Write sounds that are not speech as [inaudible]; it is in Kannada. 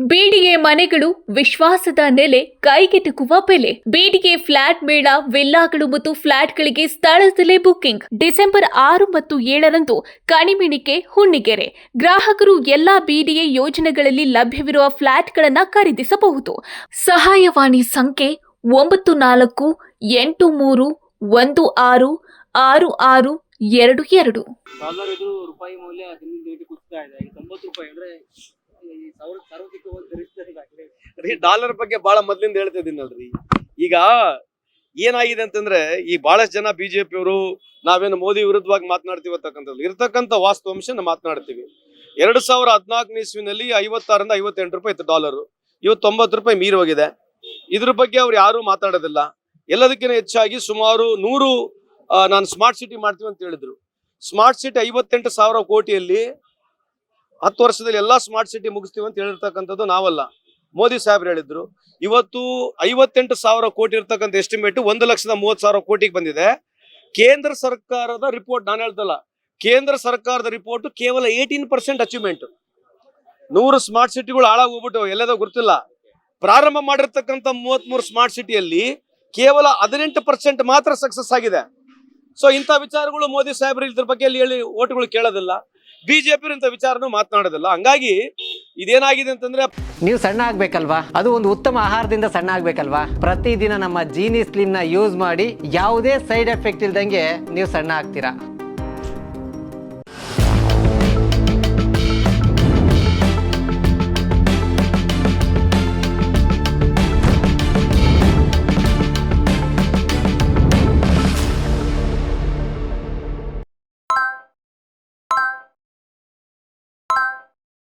ಬಿಡಿಎ ಮನೆಗಳು ವಿಶ್ವಾಸದ ನೆಲೆ ಕೈಗೆಟುಕುವ ಬೆಲೆ. ಬೇಡಿಗೆ ಫ್ಲಾಟ್ ಮೇಳ, ವಿಲ್ಲಾಗಳು ಮತ್ತು ಫ್ಲಾಟ್ಗಳಿಗೆ ಸ್ಥಳದಲ್ಲೇ ಬುಕ್ಕಿಂಗ್ ಡಿಸೆಂಬರ್ ಆರು ಮತ್ತು ಏಳರಂದು ಕಣಿಮಿಣಿಕೆ, ಹುಣ್ಣಿಗೆರೆ. ಗ್ರಾಹಕರು ಎಲ್ಲಾ ಬಿಡಿಎ ಯೋಜನೆಗಳಲ್ಲಿ ಲಭ್ಯವಿರುವ ಫ್ಲಾಟ್ಗಳನ್ನು ಖರೀದಿಸಬಹುದು. ಸಹಾಯವಾಣಿ ಸಂಖ್ಯೆ ಒಂಬತ್ತು ನಾಲ್ಕು, ಎಂಟು ಮೂರು, ಒಂದು ಆರು ಆರು ಆರು, ಎರಡು ಎರಡು. ರೂಪಾಯಿ ಮೌಲ್ಯ ರೂಪಾಯಿ ಅಂದ್ರೆ ಡಾಲರ್ [laughs] ಬಗ್ಗೆ ಬಹಳ ಮೊದ್ಲಿಂದ ಹೇಳ್ತಾ ಇದ್ದೀನಲ್ರಿ ಈಗ ಏನಾಗಿದೆ ಅಂತಂದ್ರೆ, ಈ ಬಹಳಷ್ಟು ಜನ ಬಿಜೆಪಿ ಅವರು ನಾವೇನು ಮೋದಿ ವಿರುದ್ಧವಾಗಿ ಮಾತನಾಡ್ತೀವಿ ಅಂತಕ್ಕಂಥದ್ದು. ಇರ್ತಕ್ಕಂಥ ವಾಸ್ತವಾಂಶ ಮಾತನಾಡ್ತೀವಿ. ಎರಡ್ ಸಾವಿರ ಹದಿನಾಲ್ಕನೇ ಇಸ್ವಿನಲ್ಲಿ ಐವತ್ತಾರರಿಂದ ಐವತ್ತೆಂಟು ರೂಪಾಯಿ ಇತ್ತು ಡಾಲರ್ ಇವತ್ತು ತೊಂಬತ್ತು ರೂಪಾಯಿ ಮೀರಿ ಹೋಗಿದೆ. ಇದ್ರ ಬಗ್ಗೆ ಅವ್ರು ಯಾರು ಮಾತಾಡೋದಿಲ್ಲ. ಎಲ್ಲದಕ್ಕಿಂತ ಹೆಚ್ಚಾಗಿ ಸುಮಾರು ನೂರು ನಾನು ಸ್ಮಾರ್ಟ್ ಸಿಟಿ ಮಾಡ್ತೀವಿ ಅಂತ ಹೇಳಿದ್ರು. ಸ್ಮಾರ್ಟ್ ಸಿಟಿ ಐವತ್ತೆಂಟು ಸಾವಿರ ಕೋಟಿಯಲ್ಲಿ ಹತ್ತು ವರ್ಷದಲ್ಲಿ ಎಲ್ಲಾ ಸ್ಮಾರ್ಟ್ ಸಿಟಿ ಮುಗಿಸ್ತೀವಿ ಅಂತ ಹೇಳಿರ್ತಕ್ಕಂಥದ್ದು ನಾವಲ್ಲ. ಮೋದಿ ಸಾಹೇಬ್ರು ಹೇಳಿದ್ರು, ಇವತ್ತು ಐವತ್ತೆಂಟು ಸಾವಿರ ಕೋಟಿ ಇರ್ತಕ್ಕಂಥ ಎಸ್ಟಿಮೇಟ್ ಒಂದು ಲಕ್ಷದ ಮೂವತ್ತು ಸಾವಿರ ಕೋಟಿಗೆ ಬಂದಿದೆ. ಕೇಂದ್ರ ಸರ್ಕಾರದ ರಿಪೋರ್ಟ್ ನಾನು ಹೇಳ್ತಲ್ಲ ಕೇಂದ್ರ ಸರ್ಕಾರದ ರಿಪೋರ್ಟ್ ಕೇವಲ ಏಯ್ಟೀನ್ ಪರ್ಸೆಂಟ್ ಅಚೀವ್ಮೆಂಟ್ ನೂರು ಸ್ಮಾರ್ಟ್ ಸಿಟಿಗಳು ಹಾಳಾಗಿ ಹೋಗ್ಬಿಟ್ಟು ಎಲ್ಲದೋ ಗೊತ್ತಿಲ್ಲ. ಪ್ರಾರಂಭ ಮಾಡಿರ್ತಕ್ಕಂಥ ಮೂವತ್ಮೂರು ಸ್ಮಾರ್ಟ್ ಸಿಟಿಯಲ್ಲಿ ಕೇವಲ ಹದಿನೆಂಟು ಪರ್ಸೆಂಟ್ ಮಾತ್ರ ಸಕ್ಸಸ್ ಆಗಿದೆ. ಸೊ ಇಂಥ ವಿಚಾರಗಳು ಮೋದಿ ಸಾಹೇಬ್ರು ಇದ್ರ ಬಗ್ಗೆ ಹೇಳಿ, ಓಟ್ಗಳು ಕೇಳೋದಿಲ್ಲ. ಬಿಜೆಪಿ ಇಂಥ ವಿಚಾರನೂ ಮಾತನಾಡೋದಿಲ್ಲ. ಹಂಗಾಗಿ ಇದೇನಾಗಿದೆ ಅಂತಂದ್ರೆ ನೀವು ಸಣ್ಣ ಆಗ್ಬೇಕಲ್ವಾ? ಅದು ಒಂದು ಉತ್ತಮ ಆಹಾರದಿಂದ ಸಣ್ಣ ಆಗ್ಬೇಕಲ್ವಾ? ಪ್ರತಿದಿನ ನಮ್ಮ ಜೀನಿ ಸ್ಲಿಮ್ನ ಯೂಸ್ ಮಾಡಿ ಯಾವುದೇ ಸೈಡ್ ಎಫೆಕ್ಟ್ ಇಲ್ದಂಗೆ ನೀವು ಸಣ್ಣ ಆಗ್ತೀರಾ?